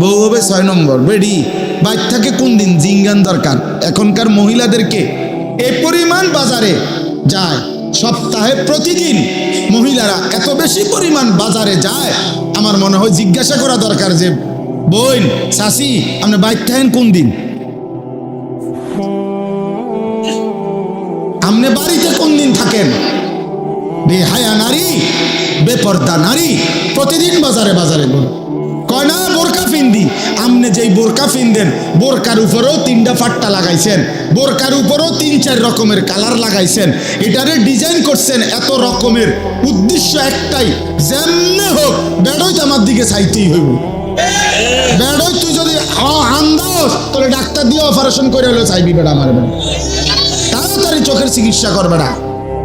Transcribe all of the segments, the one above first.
বউ হবে ছয় নম্বর বেডি থাকে কোন দিন জিঙ্গান দরকার? এখনকার মহিলাদেরকে এ পরিমাণ বাজারে যায়। সপ্তাহে প্রতিদিন মহিলারা এত বেশি পরিমাণ বাজারে যায়। আমার মনে হয় জিজ্ঞাসা করা দরকার যে, বোন চাষি আপনি বাইর থাকেন কোন দিন আপনি বাড়িতে কোন দিন থাকেন? বেহায়া নারী, বেপর্দা নারী, প্রতিদিন বাজারে বাজারে বল। কয় না, বোরকা ফিন্দি আমনে যেই বোরকা ফিনদেন বোরকার উপরেও তিনটা ফাট্টা লাগাইছেন। বোরকার উপরেও তিন, চার রকমের কালার লাগাইছেন। এটারে ডিজাইন করছেন এত রকমের। উদ্দেশ্য একটাই, যেমনে হোক বেড়ই তো আমার দিকে চাইতেই হইব। বেড়ই তুই যদি আন্দাজ, তাহলে ডাক্তার দিয়ে অপারেশন করে হলেও চাইবি বেড়া আমার। তাড়াতাড়ি চোখের চিকিৎসা করবে না।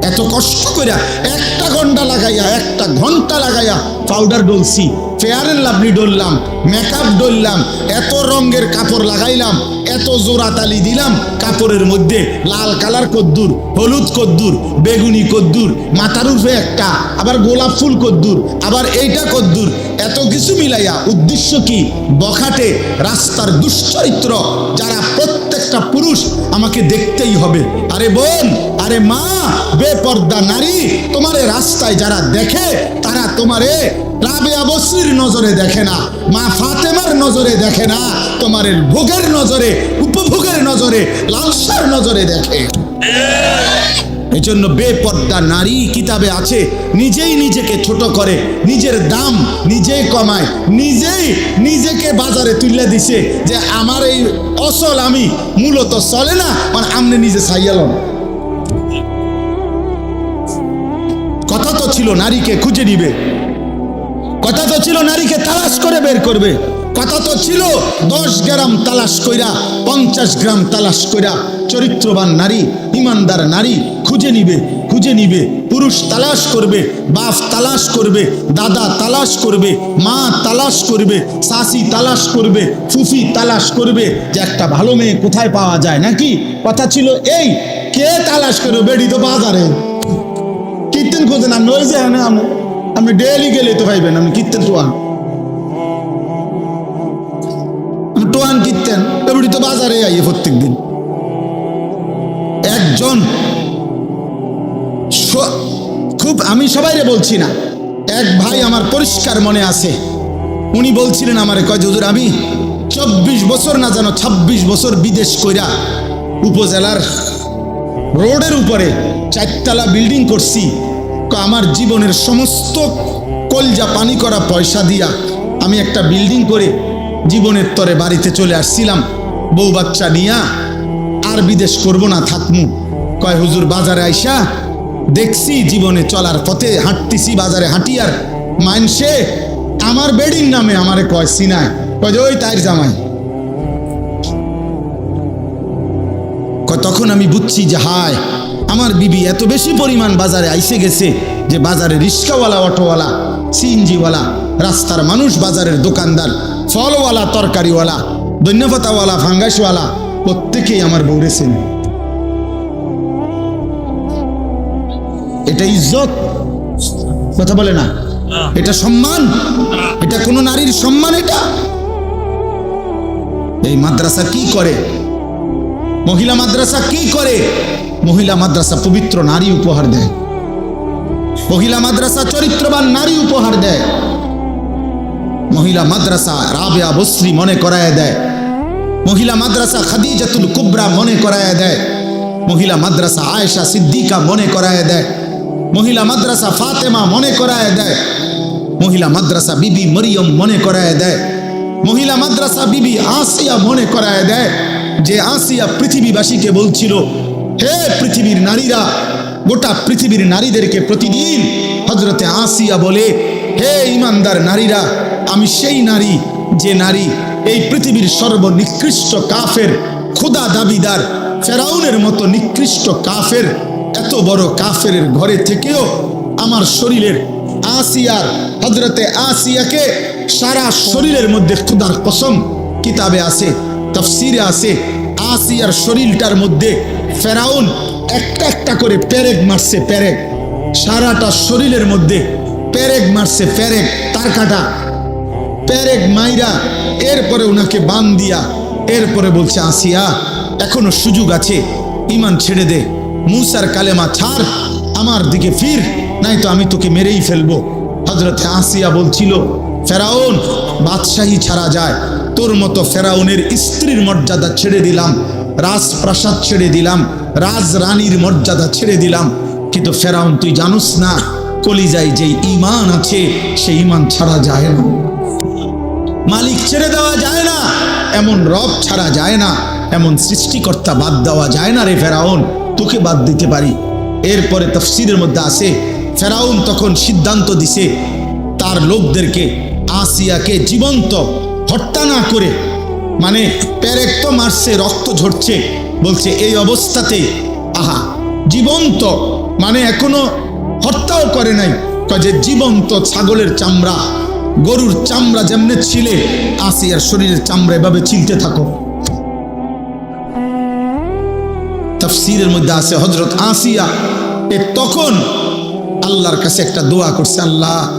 এত কষ্ট কইরা একটা ঘণ্টা লাগাইয়া, একটা ঘণ্টা লাগাইয়া পাউডার ডলছি। ফেয়ার এন্ড লাভলি ডললাম মেকআপ ডললাম, এত রঙের কাপড় লাগাইলাম, এত জোড়া তালি দিলাম, কাপড়ের মধ্যে লাল কালার কদ্দুর, হলুদ কদ্দুর, বেগুনি কদ্দুর, মাথার উপরে একটা, আবার গোলাপ ফুল কদ্দুর, আবার এইটা কদ্দুর, এত কিছু মিলাইয়া উদ্দেশ্য কি? বখাটে রাস্তার দুশ্চরিত্র যারা প্রত্যেকটা পুরুষ আমাকে দেখতেই হবে। আরে বোন, আরে মা, বেপর্দা নারী, তোমারে রাস্তায় যারা দেখে, তারা তোমারে রাবে নজরে দেখে না, মা ফাতেমার নজরে দেখে না তোমার ভোগের নজরে, উপভোগের নজরে, লালসার নজরে দেখে। এই জন্য বেপর্দা নারী কিতাবে আছে, নিজেই নিজেকে ছোট করে, নিজের দাম নিজেই কমায়, নিজেই নিজেকে বাজারে তুলে দিছে যে আমার এই অসল আমি মূলত চলে না মানে আমনে নিজে সাইয়ালন কথা তো ছিল নারীকে খুঁজে নিবে, কথা তো ছিল নারীকে তালাশ করে বের করবে। কথা তো ছিল, দশ গ্রাম তালাশ কইরা, পঞ্চাশ গ্রাম তালাশ কইরা চরিত্রবান নারী, ইমানদার নারী খুঁজে নিবে খুঁজে নিবে। পুরুষ তালাশ করবে, বাপ তালাশ করবে, দাদা তালাশ করবে, মা তালাশ করবে শাশি তালাশ করবে, ফুফি তালাশ করবে। যে একটা ভালো মেয়ে কোথায় পাওয়া যায় নাকি? কথা ছিল এই, কে তালাশ করবে বেড়ি তো বাজারে? কীর্তন খোঁজেন আপনি ওই যে আপনি আপনি ডেলি গেলে তো পাইবেন আপনি কীর্তন টোয়ান টোয়ান কীর্তন, এবারে তো বাজারে আইয়ে প্রত্যেক দিন। একজন খুব আমি সবাইরে বলছি না, এক ভাই আমার পরিষ্কার মনে আছে। উনি বলছিলেন আমারে, কয়, হুজুর, আমি চব্বিশ বছর না জানো ২৬ বছর বিদেশ কইরা উপজেলার রোডের উপরে চারতলা বিল্ডিং করছি। আমার জীবনের সমস্ত কলজা পানি করা পয়সা দিয়া আমি একটা বিল্ডিং করে জীবনের তরে বাড়িতে চলে আসছিলাম। বউ বাচ্চা নিয়া আর বিদেশ করব না, থাকমু। কয়, হুজুর, বাজারে আইসা। দেখছি জীবনে চলার পথে হাঁটতেছি, বাজারে হাঁটিয়ার মানসে আমার বেডির নামে আমারে কয়, সিনায়। কয় ওই তাইর জামাই। তখন আমি বুঝছি যে, হায়, আমার বিবি এত বেশি পরিমাণ বাজারে আইসে গেছে যে বাজারে রিক্সাওয়ালা অটোওয়ালা, সিএনজিওয়ালা, রাস্তার মানুষ বাজারের দোকানদার। ফলওয়ালা তরকারিওয়ালা ধন্যপাতাওয়ালা ফাঙ্গাসওয়ালা, প্রত্যেকেই আমার বৌড়েছেন এটা ইজ্জত। কথা বলে না। এটা সম্মান। এটা কোনো নারীর সম্মান এটা? এই মাদ্রাসা কি করে? মহিলা মাদ্রাসা কি করে? মহিলা মাদ্রাসা পবিত্র নারী উপহার দেয়। মহিলা মাদ্রাসা চরিত্রবান নারী উপহার দেয়। মহিলা মাদ্রাসা রাবেয়া বসরি মনে করায় দেয়। মহিলা মাদ্রাসা খাদিজাতুল কুবরা মনে করায় দেয়। মহিলা মাদ্রাসা আয়েশা সিদ্দিকা মনে করায় দেয়। মহিলা মাদ্রাসা ফাতেমা মনে করায় দেয়। মহিলা মাদ্রাসা বিবি মরিয়ম মনে করায় দেয়। মহিলা মাদ্রাসা বিবি আসিয়া মনে করায় দেয়। যে আসিয়া পৃথিবীবাসীকে বলছিল, হে পৃথিবীর নারীরা, গোটা পৃথিবীর নারীদেরকে প্রতিদিন হজরতে আসিয়া বলে হে ইমানদার নারীরা, আমি সেই নারী যে নারী এই পৃথিবীর সর্বনিকৃষ্ট কাফের, খুদা দাবিদার, ফেরাউনের মতো নিকৃষ্ট কাফের, এত বড় কাফের ঘরে থেকেও আমার শরীরের আসিয়ার হজরতে আসিয়াকে সারা শরীরের মধ্যে খুদার কসম কিতাবে আছে, তফসিরে আছে, আসিয়ার শরীরটার মধ্যে ফেরাউন একটা একটা করে প্যারেক মারছে প্যারেক সারাটা শরীরের মধ্যে প্যারেক মারছে প্যারেক তার কাটা। পেরেক মাইরা, এরপরে ওনাকে বান দিয়া, এরপরে বলছে, আসিয়া, এখনও সুযোগ আছে ইমান ছেড়ে দে। মুসার কালেমা ছাড়, আমার দিকে ফির নাই তো আমি তোকে মেরেই ফেলব। হজরতে আসিয়া বলছিল, ফেরাউন, বাদশাহী ছাড়া যায়। তোর মতো ফেরাউনের স্ত্রীর মর্যাদা ছেড়ে দিলাম, রাজপ্রাসাদ ছেড়ে দিলাম রাজ রানীর মর্যাদা ছেড়ে দিলাম। কিন্তু ফেরাউন, তুই জানুস না কলিজায় যে ইমান আছে, সেই ইমান ছাড়া যায় না। মালিক ছেড়ে দেওয়া যায় না, এমন রব ছাড়া যায় না, এমন সৃষ্টিকর্তা বাদ দেওয়া যায় না রে ফেরাউন, তোকে বাদ দিতে পারি। এরপরে তফসিরের মধ্যে আসে ফেরাউন তখন সিদ্ধান্ত দিছে, তার লোকদেরকে আসিয়াকে জীবন্ত, হত্যা না করে মানে পেরেক তো মারছে, রক্ত ঝরছে, বলছে, এই অবস্থাতে আহা, জীবন্ত মানে এখনও হত্যাও করে নাই। যে জীবন্ত ছাগলের চামড়া, গরুর চামড়া যেমনে ছিলে আসিয়ার শরীরের চামড়া এভাবে ছিলতে থাকো। তাফসীরের মধ্যে আছে হজরত আসিয়া। এ তখন আল্লাহর কাছে একটা দোয়া করছে, আল্লাহ,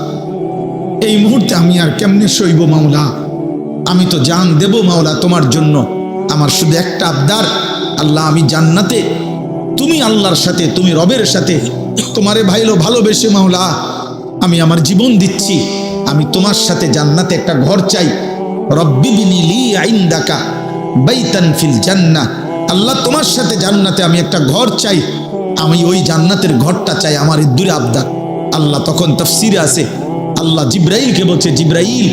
এই মুহূর্তে আমি আর কেমনে সইব মাওলা? আমি তো জান দেব মাওলা তোমার জন্য। আমার শুধু একটা আবদার, আল্লাহ, আমি জান্নাতে, তুমি আল্লাহর সাথে, তুমি রবের সাথে তোমারে ভাইলো ভালোবেসে মাওলা, আমি আমার জীবন দিচ্ছি। আমি তোমার সাথে জান্নাতে একটা ঘর চাই। রব্বি বিনি লি আইন্দাকা বাইতান ফিল জান্নাহ আল্লাহ তোমার সাথে জান্নাতে আমি একটা ঘর চাই। আমি ওই জান্নাতের ঘরটা চাই আমার দূরে আবদার আল্লাহ তখন তফসিরে আছে, আল্লাহ জিব্রাইলকে বলছে, জিব্রাইল,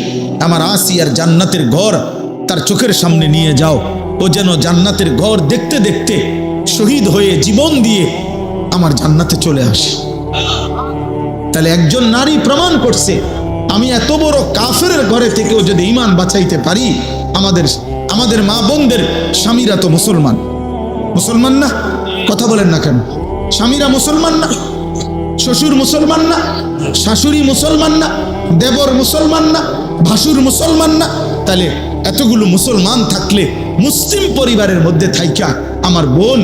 আমার আসিয়ার জান্নাতের ঘর তার চোখের সামনে নিয়ে যাও। ও যেন জান্নাতের ঘর দেখতে দেখতে শহীদ হয়ে জীবন দিয়ে আমার জান্নাতে চলে আসে। তাহলে একজন নারী প্রমাণ করছে, আমি এত বড় কাফের ঘরে থেকেও যদি ইমান বাঁচাইতে পারি, আমাদের আমাদের মা বোনদের স্বামীরা তো মুসলমান। মুসলমান না? কথা বলেন না কেন? স্বামীরা মুসলমান না? শ্বশুর মুসলমান না? শাশুড়ি মুসলমান না? দেবর মুসলমান না? ভাসুর মুসলমান না? তাহলে এতগুলো মুসলমান থাকলে মুসলিম পরিবারের মধ্যে থাইকা আমার বোন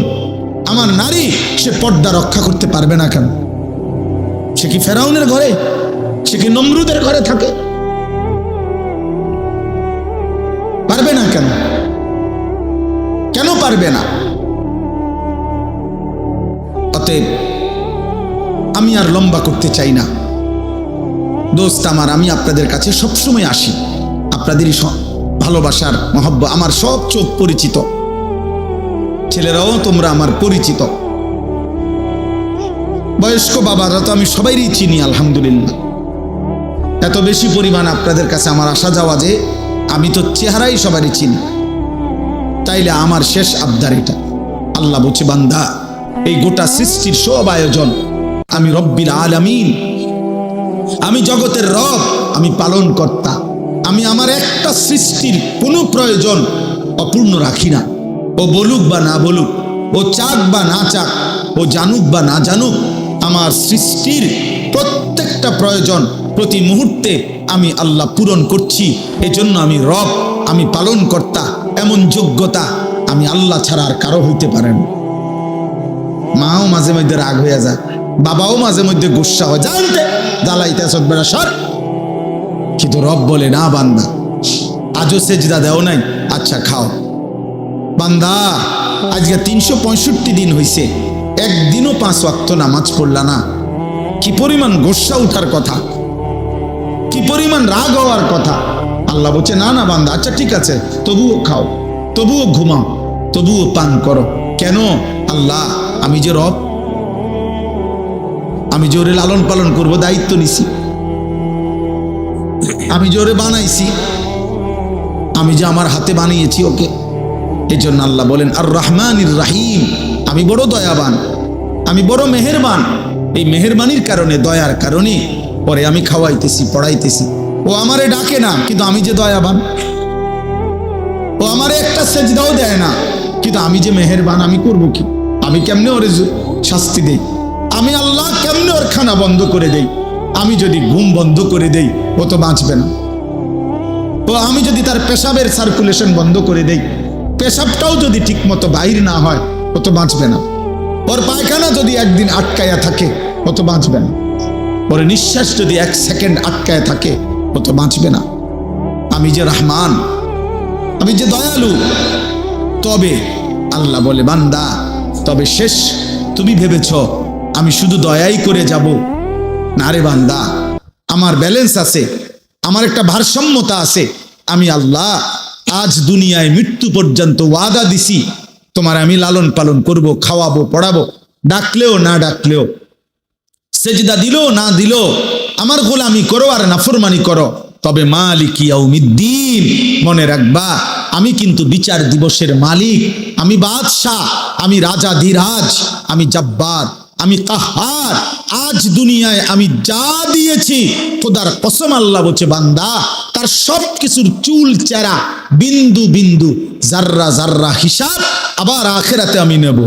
আমার নারী সে পর্দা রক্ষা করতে পারবে না কেন? সে কি ফেরাউনের ঘরে? সে কি নমরুদের ঘরে থাকে? পারবে না কেন? কেন পারবে না? অতএব আমি আর লম্বা করতে চাই না। দোস্ত আমার, আমি আপনাদের কাছে সবসময় আসি। আপনাদেরই ভালোবাসার মহব্ব, আমার সব চোখ পরিচিত। ছেলেরাও তোমরা আমার পরিচিত। বয়স্ক বাবারা তো আমি সবাইরই চিনি, আলহামদুলিল্লাহ। এত বেশি পরিমাণ আপনাদের কাছে আমার আসা যাওয়া যে, আমি তো চেহারাই সবারই চিনি। তাইলে আমার শেষ আবদার এটা। আল্লাহ বলছে, বান্দা, এই গোটা সৃষ্টির সব আয়োজন আমি রব্বিল আলামিন। আমি জগতের রব, আমি পালন কর্তা আমি আমার একটা সৃষ্টির কোনো প্রয়োজন অপূর্ণ রাখি না। ও বলুক বা না বলুক, ও চাক বা না চাক, ও জানুক বা না জানুক, আমার সৃষ্টির প্রত্যেকটা প্রয়োজন প্রতি মুহূর্তে আমি আল্লাহ পূরণ করছি। এজন্য আমি রব, আমি পালন কর্তা এমন যোগ্যতা আমি আল্লাহ ছাড়া আর কারও হইতে পারে না। মাও মাঝে মধ্যে রাগ হয়ে যায়, বাবাও মাঝে মধ্যে গুসা হয়। জানতে দালাইতে বেড়া, সর। কিন্তু রব বলে, না বান্দা, আজও সেজদা দেও নাই আচ্ছা খাও। বান্দা, আজকে তিনশো পঁয়ষট্টি দিন হইছে। একদিনও পাঁচ ওয়াক্ত নামাজ পড়লা না। কি পরিমাণ গোসা উঠার কথা? কি পরিমাণ রাগ হওয়ার কথা? আল্লাহ বলছে, না না বান্দা আচ্ছা ঠিক আছে, তবুও খাও, তবুও ঘুমাও, তবুও পান করো। কেন? আল্লাহ, আমি যে রব, আমি জোরে লালন পালন করব, দায়িত্ব নিছি। আমি জোরে বানাইছি, আমি যে আমার হাতে বানিয়েছি ওকে এই জন্য আল্লাহ বলেন আর রহমান রাহিম, আমি বড় দয়াবান, আমি বড় মেহেরবান। এই মেহেরবানির কারণে, দয়ার কারণে পরে আমি খাওয়াইতেছি, পড়াইতেছি। ও আমারে ডাকে না, কিন্তু আমি যে দয়াবান। ও আমারে একটা সেজদাও দেয় না, কিন্তু আমি যে মেহেরবান, আমি করব কি? আমি কেমনে ওরে শাস্তি দেই? আমি আল্লাহ কেমনে ওর খানা বন্ধ করে দেই? আমি যদি ঘুম বন্ধ করে দেই, ও তো বাঁচবে না। ও আমি যদি তার পেশাবের সার্কুলেশন বন্ধ করে দেই পেশাবটাও যদি ঠিকমতো বাইর না হয়, ও তো বাঁচবে না। ওর পায়খানা যদি একদিন আটকায়া থাকে, ও তো বাঁচবে না। ওর নিঃশ্বাস যদি এক সেকেন্ড আটকায় থাকে, ও তো বাঁচবে না। আমি যে রহমান, আমি যে দয়ালু, তবে আল্লাহ বলে, বান্দা, তবে শেষ। তুমি ভেবেছ, আমি শুধু দয়াই করে যাব? না রে বান্দা, আমার ব্যালেন্স আছে, আমার একটা ভারসাম্যতা আছে। আমি আল্লাহ আজ দুনিয়ায় মৃত্যু পর্যন্ত ওয়াদা দিছি। তোমার আমি লালন পালন করব, খাওয়াবো, পড়াবো। ডাকলেও না ডাকলেও। সেজদা দিল না দিল, আমার গোলামি করো আর নাফরমানি করো। তবে মালিক ইয়াউমিদ্দিন, মনে রাখবা, আমি কিন্তু বিচার দিবসের মালিক। আমি বাদশাহ, আমি রাজা ধীরাজ আমি জব্বার, আমি কাহার আজ দুনিয়ায় আমি যা দিয়েছি, খোদার কসম আল্লাহ বলছে, বান্দা তার সব কিছুর চুল চেরা বিন্দু বিন্দু জাররা জাররা হিসাব আবার আখেরাতে আমি নেব।